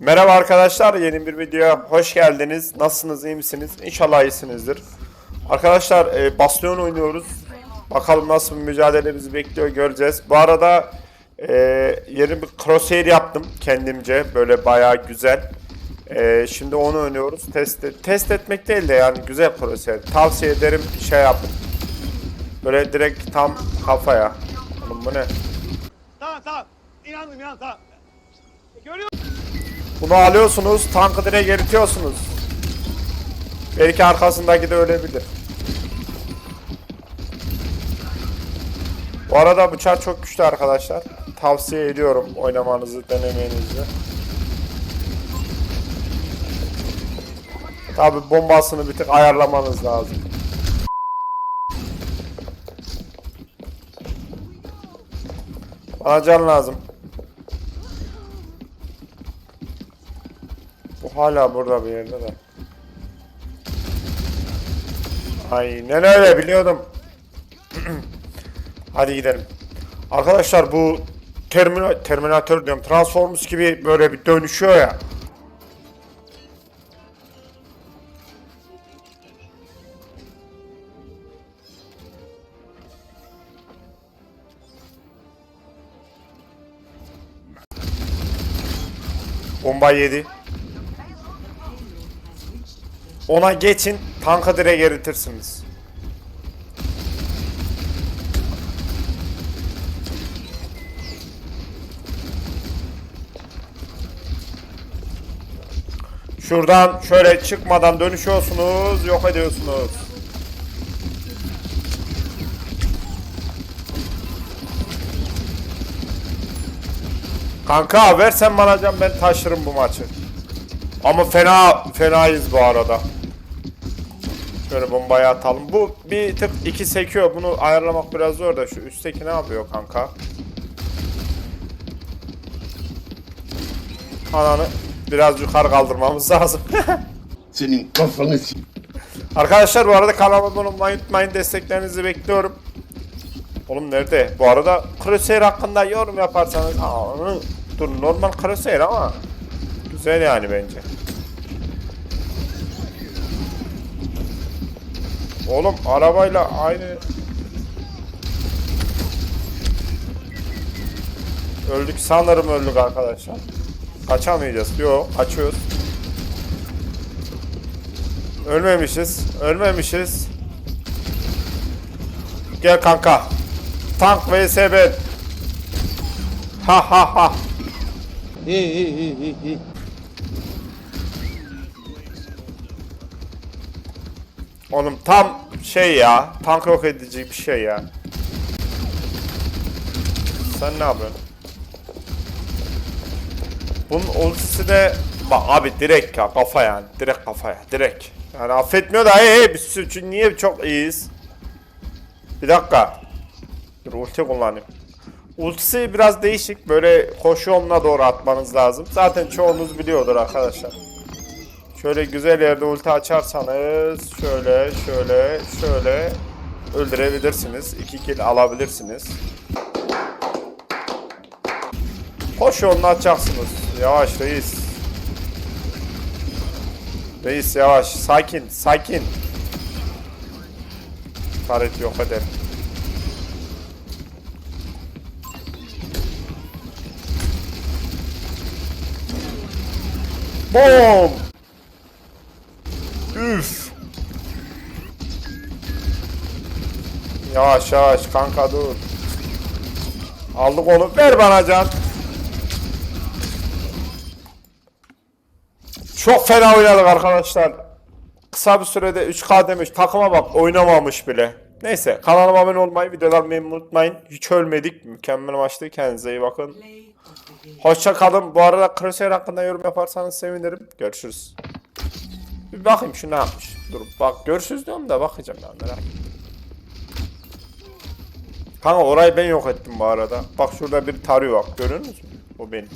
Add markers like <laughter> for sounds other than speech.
Merhaba arkadaşlar, yeni bir videoya hoş geldiniz. Nasılsınız, iyi misiniz? İnşallah iyisinizdir. Arkadaşlar, e, Bastion oynuyoruz. Bakalım nasıl bir mücadele bizi bekliyor göreceğiz. Bu arada e, yeni bir crosshair yaptım kendimce. Böyle bayağı güzel. E, şimdi onu oynuyoruz. Test, test etmek değil de yani güzel crosshair. Tavsiye ederim şey yapın. Böyle direkt tam kafaya. Oğlum bu ne? Tamam tamam. İnandım inandım tamam. Görüyor Bunu alıyorsunuz, tankı direkt eritiyorsunuz. Belki arkasındaki de ölebilir. Bu arada bıçak çok güçlü arkadaşlar. Tavsiye ediyorum oynamanızı, denemenizi. Tabi bombasını bir tık ayarlamanız lazım. Bana can lazım. Hala burada bir yerde de. Aynen öyle biliyordum. <clears throat> Hadi gidelim. Arkadaşlar bu Termina Terminator diyorum. Transformers gibi böyle bir dönüşüyor ya. Bomba yedi. Ona geçin, tanka direkt eritirsiniz. Şuradan şöyle çıkmadan dönüşüyorsunuz, yok ediyorsunuz. Kanka versen bana can ben taşırım bu maçı. Ama fena fenayız bu arada. Şöyle bombayı atalım. Bu bir tık iki sekiyor. Bunu ayarlamak biraz zor da şu üstteki ne yapıyor kanka? Ananı biraz yukarı kaldırmamız <laughs> lazım. Senin kafanı Arkadaşlar bu arada kanalıma abone olmayı unutmayın. Desteklerinizi bekliyorum. Oğlum nerede? Bu arada Crusader hakkında yorum yaparsanız Aa, dur normal Crusader ama güzel yani bence. Oğlum arabayla aynı Öldük sanırım öldük arkadaşlar. Kaçamayacağız. Yok kaçıyoruz. Ölmemişiz. Ölmemişiz. Gel kanka. Tank vs ben. Ha ha ha. Oğlum tam şey ya. Tank yok edici bir şey ya. Sen ne yapıyorsun? Bunun ultisi de bak abi direkt ya kafa yani direkt kafaya direkt. Yani affetmiyor da hey biz çünkü niye çok iyiyiz? Bir dakika. Dur ulti kullanayım. Ultisi biraz değişik böyle koşu yoluna doğru atmanız lazım. Zaten çoğunuz biliyordur arkadaşlar. Şöyle güzel yerde ulti açarsanız şöyle şöyle şöyle öldürebilirsiniz. 2 kill alabilirsiniz. Koş yolunu açacaksınız. Yavaş reis. Reis yavaş. Sakin. Sakin. Taret yok eder. Bom! Üf! Yavaş yavaş kanka dur. Aldık onu. Ver bana can. Çok fena oynadık arkadaşlar. Kısa bir sürede 3K demiş. Takıma bak oynamamış bile. Neyse kanalıma abone olmayı, videolarımı unutmayın. Hiç ölmedik. Mükemmel maçtı. Kendinize iyi bakın. Hoşça kalın. Bu arada Crusader hakkında yorum yaparsanız sevinirim. Görüşürüz. Bir bakayım şu ne yapmış. Dur bak görüşürüz diyorum da bakacağım ya merak ettim. Kanka orayı ben yok ettim bu arada. Bak şurada bir tarıyor bak görüyor musun? O benim.